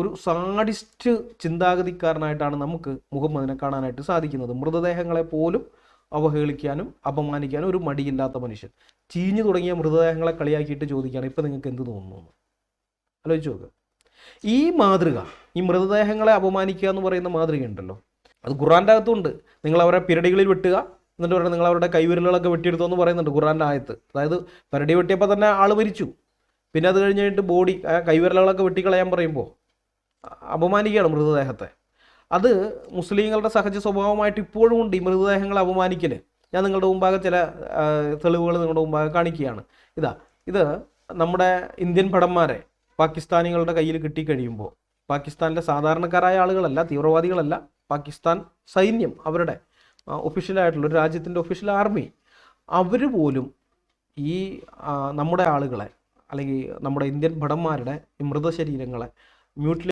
ഒരു സാഡിസ്റ്റ് ചിന്താഗതിക്കാരനായിട്ടാണ് നമുക്ക് മുഹമ്മദിനെ കാണാനായിട്ട് സാധിക്കുന്നത്. മൃതദേഹങ്ങളെ പോലും അവഹേളിക്കാനും അപമാനിക്കാനും ഒരു മടിയില്ലാത്ത മനുഷ്യൻ. ചീഞ്ഞു തുടങ്ങിയ മൃതദേഹങ്ങളെ കളിയാക്കിയിട്ട് ചോദിക്കുകയാണ് ഇപ്പം നിങ്ങൾക്ക് എന്ത് തോന്നുന്നു. ആലോചിച്ച് നോക്കുക ഈ മാതൃക ഈ മൃതദേഹങ്ങളെ അപമാനിക്കുക എന്ന് പറയുന്ന മാതൃക ഉണ്ടല്ലോ അത് ഖുറാന്റെ അകത്തുണ്ട്. നിങ്ങൾ അവരെ പിരടികളിൽ വെട്ടുക എന്നിട്ട് പറയുന്നത് നിങ്ങൾ അവരുടെ കൈവിരലുകളൊക്കെ വെട്ടിയെടുത്തു എന്ന് പറയുന്നുണ്ട് ഖുറാന്റെ ആയത്ത്. അതായത് പിരടി വെട്ടിയപ്പോൾ തന്നെ ആൾ മരിച്ചു. പിന്നെ അത് കഴിഞ്ഞിട്ട് ബോഡി കൈവിരലുകളൊക്കെ വെട്ടിക്കളയാൻ പറയുമ്പോൾ അപമാനിക്കുകയാണ് മൃതദേഹത്തെ. അത് മുസ്ലിങ്ങളുടെ സഹജ സ്വഭാവമായിട്ട് ഇപ്പോഴും ഉണ്ട് ഈ മൃതദേഹങ്ങൾ അപമാനിക്കൽ ഞാൻ നിങ്ങളുടെ മുമ്പാകെ ചില തെളിവുകൾ നിങ്ങളുടെ മുമ്പാകെ കാണിക്കുകയാണ്. ഇതാ ഇത് നമ്മുടെ ഇന്ത്യൻ ഭടന്മാരെ പാകിസ്ഥാനികളുടെ കയ്യിൽ കിട്ടിക്കഴിയുമ്പോൾ പാകിസ്ഥാനിലെ സാധാരണക്കാരായ ആളുകളല്ല തീവ്രവാദികളല്ല പാകിസ്ഥാൻ സൈന്യം അവരുടെ ഒഫീഷ്യലായിട്ടുള്ള ഒരു രാജ്യത്തിന്റെ ഒഫീഷ്യൽ ആർമി അവർ പോലും ഈ നമ്മുടെ ആളുകളെ അല്ലെങ്കിൽ നമ്മുടെ ഇന്ത്യൻ ഭടന്മാരുടെ മൃതശരീരങ്ങളെ മ്യൂട്ടിലേ